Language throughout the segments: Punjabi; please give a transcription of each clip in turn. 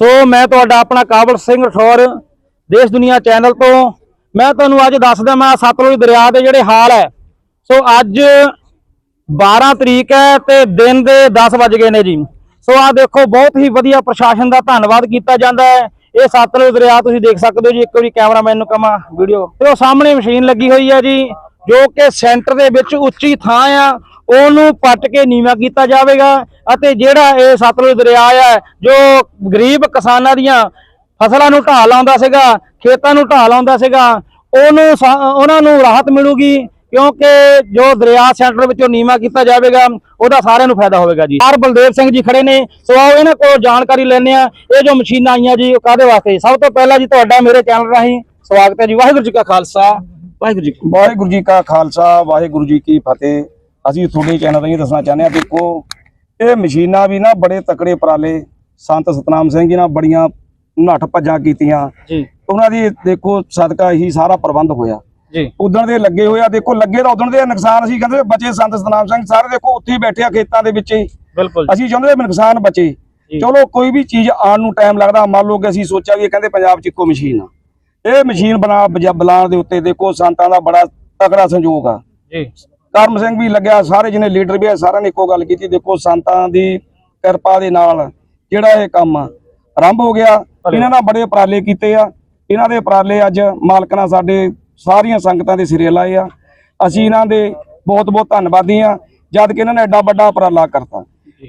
ਸੋ ਮੈਂ ਤੁਹਾਡਾ ਆਪਣਾ ਕਾਬਲ ਸਿੰਘ ਠੌਰ ਦੇਸ਼ ਦੁਨੀਆ ਚੈਨਲ ਤੋਂ। ਮੈਂ ਤੁਹਾਨੂੰ ਅੱਜ ਦੱਸਦਾ ਮੈਂ ਸਤਲੁਜ ਦਰਿਆ ਦੇ ਜਿਹੜੇ ਹਾਲ ਹੈ। ਸੋ ਅੱਜ 12 ਤਰੀਕ ਹੈ ਤੇ ਦਿਨ ਦੇ 10 ਵਜ ਗਏ ਨੇ ਜੀ। ਸੋ ਆਹ ਦੇਖੋ, ਬਹੁਤ ਹੀ ਵਧੀਆ ਪ੍ਰਸ਼ਾਸਨ ਦਾ ਧੰਨਵਾਦ ਕੀਤਾ ਜਾਂਦਾ ਹੈ। ਇਹ ਸਤਲੁਜ ਦਰਿਆ ਤੁਸੀਂ ਦੇਖ ਸਕਦੇ ਹੋ ਜੀ, ਇੱਕ ਵਾਰੀ ਕੈਮਰਾਮੈਨ ਨੂੰ ਕਮਾ ਵੀਡੀਓ ਤੇ ਉਹ ਸਾਹਮਣੇ ਮਸ਼ੀਨ ਲੱਗੀ ਹੋਈ ਹੈ ਜੀ। ਜੋ ਕਿ ਸੈਂਟਰ ਦੇ ਵਿੱਚ ਉੱਚੀ ਥਾਂ ਆ, ਉਹਨੂੰ ਪੱਟ ਕੇ ਨੀਵਾ ਕੀਤਾ ਜਾਵੇਗਾ ਅਤੇ ਜਿਹੜਾ ਇਹ ਸਤਲੁਜ ਦਰਿਆ ਆ, ਜੋ ਗਰੀਬ ਕਿਸਾਨਾਂ ਦੀਆਂ ਫਸਲਾਂ ਨੂੰ ਢਾਹ ਲਾਉਂਦਾ ਸੀਗਾ, ਖੇਤਾਂ ਨੂੰ ਢਾਹ ਲਾਉਂਦਾ ਸੀਗਾ, ਉਹਨੂੰ ਸਾ- ਉਹਨਾਂ ਨੂੰ ਰਾਹਤ ਮਿਲੂਗੀ ਕਿਉਂਕਿ ਜੋ ਦਰਿਆ ਸੈਂਟਰ ਵਿੱਚੋਂ ਨੀਵਾ ਕੀਤਾ ਜਾਵੇਗਾ, ਉਹਦਾ ਸਾਰਿਆਂ ਨੂੰ ਫਾਇਦਾ ਹੋਵੇਗਾ ਜੀ। ਆਰ ਬਲਦੇਵ ਸਿੰਘ ਜੀ ਖੜੇ ਨੇ, ਸੋ ਆਓ ਇਹਨਾਂ ਕੋਲ ਜਾਣਕਾਰੀ ਲੈਣੇ ਆ ਇਹ ਜੋ ਮਸ਼ੀਨਾਂ ਆਈਆਂ ਜੀ, ਉਹ ਕਾਦੇ ਵਾਸਤੇ? ਸਭ ਤੋਂ ਪਹਿਲਾਂ ਜੀ ਤੁਹਾਡਾ ਮੇਰੇ ਚੈਨਲ ਰਾਹੀਂ ਸਵਾਗਤ ਹੈ ਜੀ। ਵਾਹਿਗੁਰੂ ਜੀ ਕਾ ਖਾਲਸਾ। ਵਾਹਿਗੁਰੂ ਜੀ ਵਾਹਿਗੁਰੂ ਜੀ ਕਾ ਖਾਲਸਾ ਵਾਹਿਗੁਰੂ ਜੀ ਕੀ ਫਤਿਹ। ਅਸੀਂ ਤੁਹਾਡੇ ਚੈਨਲ ਰਾਹੀਂ ਦੱਸਣਾ ਚਾਹੁੰਦੇ ਹਾਂ ਦੇਖੋ ਇਹ ਮਸ਼ੀਨਾਂ ਵੀ ਨਾ ਬੜੇ ਤਕੜੇ ਉਪਰਾਲੇ। ਸੰਤ ਸਤਨਾਮ ਸਿੰਘ ਜੀ ਨਾਲ ਬੜੀਆਂ ਨੱਠ ਭੱਜਾਂ ਕੀਤੀਆਂ। ਜੀ। ਉਹਨਾਂ ਦੀ ਦੇਖੋ ਸਦਕਾ ਹੀ ਸਾਰਾ ਪ੍ਰਬੰਧ ਹੋਇਆ। ਜੀ। ਉਦਣ ਦੇ ਲੱਗੇ ਹੋਇਆ ਦੇਖੋ ਲੱਗੇ ਤਾਂ ਉਦਣ ਦੇ ਨੁਕਸਾਨ ਅਸੀਂ ਕਹਿੰਦੇ ਬਚੇ ਸੰਤ ਸਤਨਾਮ ਸਿੰਘ ਸਾਰੇ ਦੇਖੋ ਉੱਥੇ ਹੀ ਬੈਠੇ ਆ ਖੇਤਾਂ ਦੇ ਵਿੱਚ ਹੀ। ਬਿਲਕੁਲ ਅਸੀਂ ਚਾਹੁੰਦੇ ਨੁਕਸਾਨ ਬਚੇ। ਚਲੋ ਕੋਈ ਵੀ ਚੀਜ਼ ਆਉਣ ਨੂੰ ਟਾਈਮ ਲੱਗਦਾ ਮੰਨ ਲਓ ਕਿ ਅਸੀਂ ਸੋਚਿਆ ਵੀ ਇਹ ਕਹਿੰਦੇ ਪੰਜਾਬ 'ਚ ਇੱਕੋ ਮਸ਼ੀਨ ਆ। ਇਹ ਮਸ਼ੀਨ ਬਣਾ ਬੁਲਾਉਣ ਦੇ ਉੱਤੇ ਦੇਖੋ ਸੰਤਾਂ ਦਾ ਬੜਾ ਤਕੜਾ ਸੰਯੋਗ ਆ। ਜੀ। ਕਰਮ ਸਿੰਘ ਵੀ ਲੱਗਿਆ ਸਾਰੇ ਜਿਹਨੇ ਲੀਡਰ ਵੀ ਆ ਸਾਰਿਆਂ ਨੇ ਇੱਕੋ ਗੱਲ ਕੀਤੀ ਦੇਖੋ ਸੰਤਾਂ ਦੀ ਕਿਰਪਾ ਦੇ ਨਾਲ ਜਿਹੜਾ ਇਹ ਕੰਮ ਆਰੰਭ ਹੋ ਗਿਆ। ਇਹਨਾਂ ਨਾਲ ਬੜੇ ਉਪਰਾਲੇ ਕੀਤੇ ਆ। ਇਹਨਾਂ ਦੇ ਉਪਰਾਲੇ ਅੱਜ ਮਾਲਕ ਨਾਲ ਸਾਡੇ ਸਾਰੀਆਂ ਸੰਗਤਾਂ ਦੇ ਸਿਰੇ ਲਾਏ ਆ। ਅਸੀਂ ਇਹਨਾਂ ਦੇ ਬਹੁਤ ਬਹੁਤ ਧੰਨਵਾਦੀ ਆ ਜਦ ਕਿ ਇਹਨਾਂ ਨੇ ਐਡਾ ਵੱਡਾ ਉਪਰਾਲਾ ਕਰਤਾ।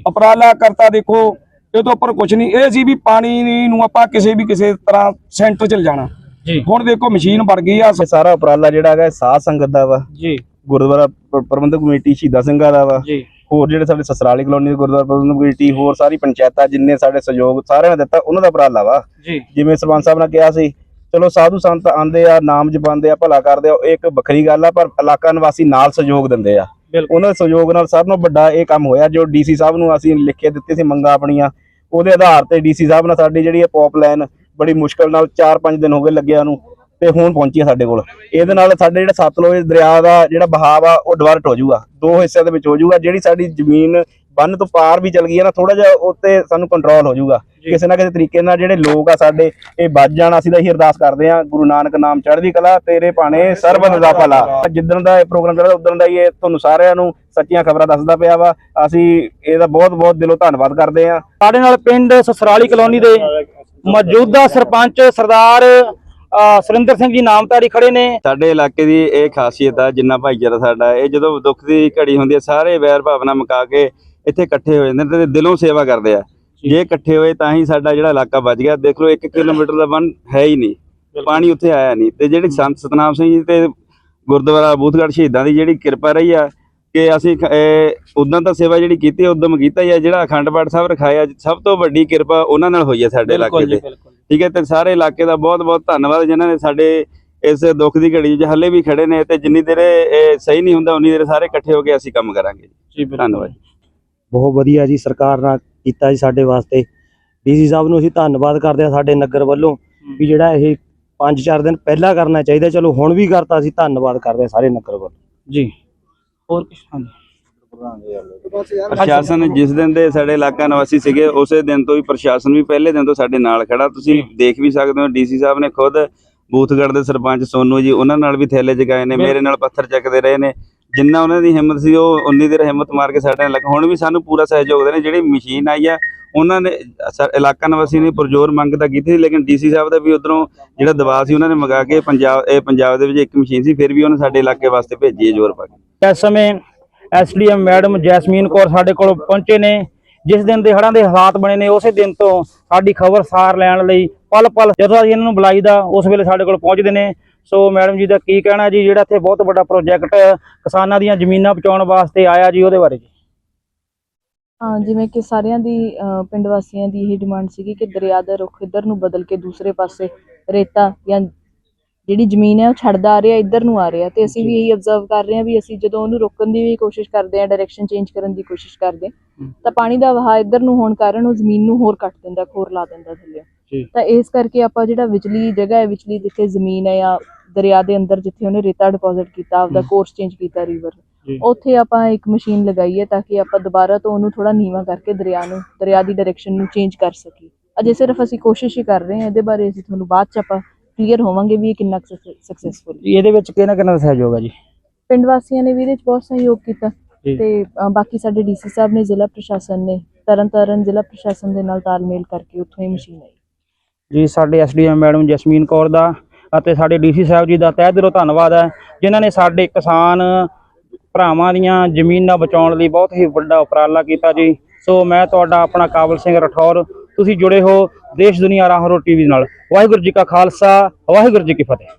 ਉਪਰਾਲਾ ਕਰਤਾ ਦੇਖੋ ਇਹ ਤੋਂ ਉੱਪਰ ਕੁਝ ਨਹੀਂ ਇਹ ਸੀ ਵੀ ਪਾਣੀ ਨੂੰ ਆਪਾਂ ਕਿਸੇ ਵੀ ਕਿਸੇ ਤਰ੍ਹਾਂ ਸੈਂਟਰ ਚ ਜਾਣਾ ਜੀ ਹੁਣ ਦੇਖੋ ਮਸ਼ੀਨ ਬਣ ਗਈ ਆ ਸਾਰਾ ਉਪਰਾਲਾ ਜਿਹੜਾ ਹੈਗਾ ਸਾਧ ਸੰਗਤ ਦਾ ਵਾ। ਜੀ। ਗੁਰਦੁਆਰਾ ਪ੍ਰ- ਪ੍ਰਬੰਧਕ ਕਮੇਟੀ ਸ਼ਹੀਦਾਂ ਸਿੰਘਾਂ ਦਾ ਵਾ। ਜੀ। ਹੋਰ ਜਿਹੜੇ ਸਾਡੇ ਸਸਰਾਲੀ ਕਲੋਨੀ ਦੇ ਗੁਰਦੁਆਰਾ ਪ੍ਰਬੰਧਕ ਕਮੇਟੀ ਹੋਰ ਸਾਰੀ ਪੰਚਾਇਤਾਂ ਜਿੰਨੇ ਸਾਡੇ ਸਹਿਯੋਗ ਸਾਰਿਆਂ ਨੇ ਦਿੱਤਾ ਉਹਨਾਂ ਦਾ ਉਪਰਾਲਾ ਵਾ। ਜੀ। ਜਿਵੇਂ ਸਰਪੰਚ ਸਾਹਿਬ ਨੇ ਕਿਹਾ ਸੀ ਚਲੋ ਸਾਧੂ ਸੰਤ ਆਂਦੇ ਆ ਨਾਮ ਜਪਾਉਂਦੇ ਆ ਭਲਾ ਕਰਦੇ ਆ ਇੱਕ ਵੱਖਰੀ ਗੱਲ ਆ ਪਰ ਇਲਾਕਾ ਨਿਵਾਸੀ ਨਾਲ ਸਹਿਯੋਗ ਦਿੰਦੇ ਆ। ਉਹਨਾਂ ਦੇ ਸਹਿਯੋਗ ਨਾਲ ਸਭ ਨੂੰ ਵੱਡਾ ਇਹ ਕੰਮ ਹੋਇਆ ਜੋ ਡੀਸੀ ਸਾਹਿਬ ਨੂੰ ਅਸੀਂ ਲਿਖ ਕੇ ਦਿੱਤੀ ਸੀ ਮੰਗਾਂ ਆਪਣੀਆਂ ਉਹਦੇ ਆਧਾਰ ਤੇ ਡੀਸੀ ਸਾਹਿਬ ਨਾਲ ਸਾਡੀ ਜਿਹੜੀ ਇਹ ਪੌਪ ਲਾਈਨ ਬੜੀ ਮੁਸ਼ਕਲ ਨਾਲ 4-5 ਦਿਨ ਹੋ ਗਏ ਲੱਗਿਆ ਨੂੰ ਤੇ ਹੁਣ ਪਹੁੰਚੀ ਸਾਡੇ ਕੋਲ। ਇਹਦੇ ਨਾਲ ਸਾਡੇ ਜਿਹੜਾ ਸਤਲੁਜ ਦਰਿਆ ਦਾ ਜਿਹੜਾ ਬਹਾਵ ਆ ਉਹ ਡਿਵਰਟ ਹੋ ਜਾਊਗਾ। ਦੋ ਹਿੱਸਿਆਂ ਦੇ ਵਿੱਚ ਹੋ ਜਾਊਗਾ। ਜਿਹੜੀ ਸਾਡੀ ਜ਼ਮੀਨ ਬੰਨ ਤੋਂ ਪਾਰ ਵੀ ਚਲ ਗਈ ਹੈ ਨਾ ਥੋੜਾ ਜਿਹਾ ਉੱਤੇ ਸਾਨੂੰ ਕੰਟਰੋਲ ਹੋ ਜਾਊਗਾ। ਕਿਸੇ ਨਾ ਕਿਸੇ ਤਰੀਕੇ ਨਾਲ ਜਿਹੜੇ ਲੋਕ ਆ ਸਾਡੇ ਇਹ ਬਚ ਜਾਣ ਅਸੀਂ ਤਾਂ ਇਹੀ ਅਰਦਾਸ ਕਰਦੇ ਆ ਗੁਰੂ ਨਾਨਕ ਨਾਮ ਚੜ੍ਹਦੀ ਕਲਾ ਤੇਰੇ ਭਾਣੇ ਸਰਬਤ ਦਾ ਭਲਾ ਜਿੱਦਣ ਦਾ ਇਹ ਪ੍ਰੋਗਰਾਮ ਚੱਲਦਾ ਉਦੋਂ ਦਾ ਹੀ ਇਹ ਤੁਹਾਨੂੰ ਸਾਰਿਆਂ ਨੂੰ ਸੱਚੀਆਂ ਖਬਰਾਂ ਦੱਸਦਾ ਪਿਆ ਵਾ। ਅਸੀਂ ਇਹਦਾ ਬਹੁਤ ਬਹੁਤ ਦਿਲੋਂ ਧੰਨਵਾਦ ਕਰਦੇ ਆ। ਸਾਡੇ ਨਾਲ ਪਿੰਡ ਸਸਰਾਲੀ ਕਲੋਨੀ ਦੇ ਮੌਜੂਦਾ ਸਰਪੰਚ ਸਰਦਾਰ ਸੁਰਿੰਦਰ ਸਿੰਘ ਜੀ ਨਾਮਧਾਰੀ ਖੜੇ ਨੇ। ਸਾਡੇ ਇਲਾਕੇ ਦੀ ਇਹ ਖਾਸੀਅਤ ਆ ਜਿੰਨਾ ਭਾਈਚਾਰਾ ਸਾਡਾ ਇਹ ਜਦੋਂ ਦੁੱਖ ਦੀ ਘੜੀ ਹੁੰਦੀ ਹੈ ਸਾਰੇ ਵੈਰ ਭਾਵਨਾ ਮੁਕਾ ਕੇ ਇੱਥੇ ਇਕੱਠੇ ਹੋ ਜਾਂਦੇ ਨੇ ਤੇ ਦਿਲੋਂ ਸੇਵਾ ਕਰਦੇ ਆ। ਜੇ ਇਕੱਠੇ ਹੋਏ ਤਾਂ ਹੀ ਸਾਡਾ ਜਿਹੜਾ ਇਲਾਕਾ ਬਚ ਗਿਆ। ਦੇਖ ਲਓ 1 ਕਿਲੋਮੀਟਰ ਦਾ ਬੰਨ ਹੈ ਹੀ ਨਹੀਂ। ਪਾਣੀ ਉੱਥੇ ਆਇਆ ਨਹੀਂ। ਤੇ ਜਿਹੜੀ ਸੰਤ ਸਤਨਾਮ ਸਿੰਘ ਜੀ ਤੇ ਗੁਰਦੁਆਰਾ ਬੂਥਗੜ੍ਹ ਸ਼ਹੀਦਾਂ ਦੀ ਜਿਹੜੀ ਕਿਰਪਾ ਰਹੀ ਆ ਕਿ ਅਸੀਂ ਉਦੋਂ ਤਾਂ ਸੇਵਾ ਜਿਹੜੀ ਕੀਤੀ ਉਦਮ ਕੀਤਾ ਹੀ ਆ ਜਿਹੜਾ ਅਖੰਡ ਪਾਠ ਸਾਹਿਬ ਰਖਾਇਆ ਸਭ ਤੋਂ ਵੱਡੀ ਕਿਰਪਾ ਉਹਨਾਂ ਨਾਲ ਹੋਈ ਹੈ ਸਾਡੇ ਇਲਾਕੇ ਬਿਲਕੁਲ ਠੀਕ ਹੈ ਤੇ ਸਾਰੇ ਇਲਾਕੇ ਦਾ ਬਹੁਤ ਬਹੁਤ ਧੰਨਵਾਦ ਜਿਨ੍ਹਾਂ ਨੇ ਸਾਡੇ ਇਸ ਦੁੱਖ ਦੀ ਘੜੀ 'ਚ ਹੱਲੇ ਵੀ ਖੜੇ ਨੇ ਤੇ ਜਿੰਨੀ ਦੇਰ ਇਹ ਸਹੀ ਨਹੀਂ ਹੁੰਦਾ ਉਨੀ ਦੇਰ ਸਾਰੇ ਇਕੱਠੇ ਹੋ ਕੇ ਅਸੀਂ ਕੰਮ ਕਰਾਂਗੇ ਜੀ। ਧੰਨਵਾਦ ਬਹੁਤ ਵਧੀਆ ਜੀ ਸਰਕਾਰ ਨਾਲ ਕੀਤਾ ਜੀ ਸਾਡੇ ਵਾਸਤੇ। ਡੀਸੀ ਸਾਹਿਬ ਨੂੰ ਅਸੀਂ ਧੰਨਵਾਦ ਕਰਦੇ ਆ ਸਾਡੇ ਨਗਰ ਵੱਲੋਂ ਵੀ ਜਿਹੜਾ ਇਹ 5-4 ਦਿਨ ਪਹਿਲਾਂ ਕਰਨਾ ਚਾਹੀਦਾ ਚਲੋ ਹੁਣ ਵੀ ਕਰਤਾ ਅਸੀਂ ਧੰਨਵਾਦ ਕਰਦੇ ਆ ਸਾਰੇ ਨਗਰ ਵੱਲੋਂ। ਜੀ। ਹੋਰ ਕੁਛ? ਹਾਂਜੀ। ਪ੍ਰਸ਼ਾਸਨ ਜਿਸ ਦਿਨ ਦੇ ਸਾਡੇ ਇਲਾਕਾ ਨਿਵਾਸੀ ਸੀਗੇ ਉਸੇ ਦਿਨ ਤੋਂ ਹੀ ਪ੍ਰਸ਼ਾਸਨ ਵੀ ਪਹਿਲੇ ਦਿਨ ਤੋਂ ਸਾਡੇ ਨਾਲ ਖੜਾ। ਤੁਸੀਂ ਦੇਖ ਵੀ ਸਕਦੇ ਹੋ ਡੀਸੀ ਸਾਹਿਬ ਨੇ ਖੁਦ ਬੂਥਗੜ੍ਹ ਦੇ ਸਰਪੰਚ ਸੋਨੂ ਜੀ ਉਹਨਾਂ ਨਾਲ ਵੀ ਥੈਲੇ ਜਗਾਏ ਨੇ ਮੇਰੇ ਨਾਲ ਪੱਥਰ ਚੱਕਦੇ ਰਹੇ ਨੇ। ਜਿੰਨਾ ਉਹਨਾਂ ਦੀ ਹਿੰਮਤ ਸੀ ਉਹ ਉਨੀ ਦੇਰ ਹਿੰਮਤ ਮਾਰ ਕੇ ਸਾਡੇ ਨਾਲ ਲੱਗ। ਹੁਣ ਵੀ ਸਾਨੂੰ ਪੂਰਾ ਸਹਿਯੋਗ ਦੇ ਨੇ। ਜਿਹੜੀ ਮਸ਼ੀਨ ਆਈ ਆ ਉਹਨਾਂ ਨੇ ਸਾ- ਇਲਾਕਾ ਨਿਵਾਸੀ ਨੇ ਪੁਰਜੋਰ ਮੰਗ ਤਾਂ ਕੀਤੀ ਸੀ, ਲੇਕਿਨ ਡੀਸੀ ਸਾਹਿਬ ਦਾ ਵੀ ਉਧਰੋਂ ਜਿਹੜਾ ਦਬਾਅ ਸੀ, ਉਹਨਾਂ ਨੇ ਮੰਗਾ ਕੇ ਪੰਜਾਬ, ਇਹ ਪੰਜਾਬ ਦੇ ਵਿੱਚ ਇੱਕ ਮਸ਼ੀਨ ਸੀ, ਫਿਰ ਵੀ ਉਹਨੇ ਸਾਡੇ ਇਲਾਕੇ ਵਾਸਤੇ ਭੇਜੀ ਹੈ ਜ਼ੋਰ ਪਾ ਕੇ। ਇਸ ਸਮੇਂ ਐਸਡੀਐਮ ਮੈਡਮ ਜੈਸਮੀਨ ਕੌਰ ਸਾਡੇ ਕੋਲ ਪਹੁੰਚੇ ਨੇ, ਜਿਸ ਦਿਨ ਦੇ ਹੜਾਂ ਦੇ ਹਾਲਾਤ ਬਣੇ ਨੇ, ਉਸੇ ਦਿਨ ਤੋਂ ਸਾਡੀ ਖਬਰ ਸਾਰ ਲੈਣ ਲਈ ਪਲ ਪਲ, ਜਦੋਂ ਅਸੀਂ ਇਹਨਾਂ ਨੂੰ ਬੁਲਾਈਦਾ ਉਸ ਵੇਲੇ ਸਾਡੇ ਕੋਲ ਪਹੁੰਚਦੇ ਨੇ। ਸੋ ਮੈਡਮ ਜੀ ਦਾ ਕੀ ਕਹਿਣਾ ਜੀ, ਜਿਹੜਾ ਇੱਥੇ ਬਹੁਤ ਵੱਡਾ ਪ੍ਰੋਜੈਕਟ ਕਿਸਾਨਾਂ ਦੀਆਂ ਜ਼ਮੀਨਾਂ ਬਚਾਉਣ ਵਾਸਤੇ ਆਇਆ ਜੀ, ਉਹਦੇ ਬਾਰੇ ਜੀ। ਹਾਂ ਜਿਵੇਂ ਕਿ ਸਾਰਿਆਂ ਦੀ ਅਹ, ਪਿੰਡ ਵਾਸੀਆਂ ਦੀ ਇਹ ਡਿਮਾਂਡ ਸੀਗੀ ਕਿ ਦਰਿਆ ਦਾ ਰੁੱਖ ਇੱਧਰ ਨੂੰ ਬਦਲ ਕੇ ਦੂਸਰੇ ਪਾਸੇ ਰੇਤਾ ਜਾਂ ਜਿਹੜੀ ਜ਼ਮੀਨ ਹੈ ਉਹ ਛੱਡਦਾ ਆ ਰਿਹਾ ਇੱਧਰ ਨੂੰ ਆ ਰਿਹਾ ਤੇ ਅਸੀਂ ਵੀ ਇਹੀ ਅਬਜ਼ਰਵ ਕਰ ਰਹੇ ਹਾਂ ਵੀ ਅਸੀਂ ਜਦੋਂ ਉਹਨੂੰ ਰੋਕਣ ਦੀ ਵੀ ਕੋਸ਼ਿਸ਼ ਕਰਦੇ ਹਾਂ ਡਾਇਰੈਕਸ਼ਨ ਚੇਂਜ ਕਰਨ ਦੀ ਕੋਸ਼ਿਸ਼ ਕਰਦੇ ਹਾਂ ਤਾਂ ਪਾਣੀ ਦਾ ਵਹਾਅ ਇੱਧਰ ਨੂੰ ਹੋਣ ਕਾਰਨ ਉਹ ਜ਼ਮੀਨ ਨੂੰ ਹੋਰ ਕੱਟ ਦਿੰਦਾ ਖੋਰ ਲਾ ਦਿੰਦਾ ਥੱਲੇ ਜੀ। ਤਾਂ ਇਸ ਕਰਕੇ ਆਪਾਂ ਜਿਹੜਾ ਵਿਚਲੀ ਜਗ੍ਹਾ ਹੈ ਵਿਚਲੀ ਜਿੱਥੇ ਜ਼ਮੀਨ ਹੈ ਜਾਂ ਦਰਿਆ ਦੇ ਅੰਦਰ ਜਿੱਥੇ ਉਹਨੇ ਰੇਤਾ ਡਿਪੋਜ਼ਿਟ ਕੀਤਾ ਆਪਦਾ ਕੋਰਸ ਚੇਂਜ ਕੀਤਾ ਰਿਵਰ। ਉੱਥੇ ਆਪਾਂ ਇੱਕ ਮਸ਼ੀਨ ਲਗਾਈ ਹੈ ਤਾਂ ਕਿ ਆਪਾਂ ਦੁਬਾਰਾ ਤੋਂ ਉਹਨੂੰ ਥੋੜਾ ਨੀਵਾ ਕਰਕੇ ਦਰਿਆ ਨੂੰ ਦਰਿਆ ਦੀ ਡਾਇਰੈਕਸ਼ਨ ਨੂੰ ਚੇਂਜ ਕਰ ਸਕੀਏ। ਅਜੇ ਸਿਰਫ ਅਸੀਂ ਕੋਸ਼ਿਸ਼ ਹੀ ਕਰ ਰਹੇ ਹਾਂ ਇਹਦੇ ਬਾਰੇ ਅਸੀਂ ਤੁਹਾਨੂੰ ਬਾਅਦ ਚ ਆਪਾਂ ਕਲੀਅਰ ਹੋਵਾਂਗੇ ਵੀ ਇਹ ਕਿੰਨਾ ਸਕਸੈਸਫੁਲ ਇਹਦੇ ਵਿੱਚ ਕਿਹਨਾਂ ਕਿਹਨਾਂ ਦਾ ਸਹਿਯੋਗ ਹੈ ਜੀ? ਪਿੰਡ ਵਾਸੀਆਂ ਨੇ ਵੀ ਇਹਦੇ ਚ ਬਹੁਤ ਸਹਿਯੋਗ ਕੀਤਾ। ਤੇ ਬਾਕੀ ਸਾਡੇ ਡੀਸੀ ਸਾਹਿਬ ਨੇ ਜ਼ਿਲ੍ਹਾ ਪ੍ਰਸ਼ਾਸਨ ਨੇ ਤਰਨਤਾਰਨ ਜ਼ਿਲ੍ਹਾ ਪ੍ਰਸ਼ਾਸਨ ਦੇ ਨਾਲ ਤਾਲਮੇਲ ਕਰਕੇ ਉੱਥੋਂ ਇਹ ਮਸ਼ੀਨ ਆਈ। ਜੀ ਸਾਡੇ ਐਸਡੀਐਮ ਮੈਡਮ ਜਸਮੀਨ ਕੌਰ ਦਾ ਅਤੇ ਸਾਡੇ ਡੀਸੀ ਸਾਹਿਬ ਜੀ ਦਾ ਤਹਿ ਦਿਲੋਂ ਧੰਨਵਾਦ ਹੈ ਜਿਨ੍ਹਾਂ ਨੇ ਸਾਡੇ ਕਿਸਾਨ ਭਰਾਵਾਂ ਦੀਆਂ ਜ਼ਮੀਨਾਂ ਬਚਾਉਣ ਲਈ ਬਹੁਤ ਹੀ ਵੱਡਾ ਉਪਰਾਲਾ ਕੀਤਾ ਜੀ। ਸੋ ਮੈਂ ਤੁਹਾਡਾ ਆਪਣਾ ਕਾਬਲ ਸਿੰਘ ਰਠੌਰ, ਤੁਸੀਂ ਜੁੜੇ ਹੋ ਦੇਸ਼ ਦੁਨੀਆ ਰਾਹਰੋ ਟੀਵੀ ਨਾਲ। ਵਾਹਿਗੁਰੂ ਜੀ ਕਾ ਖਾਲਸਾ, ਵਾਹਿਗੁਰੂ ਜੀ ਕੀ ਫਤਿਹ।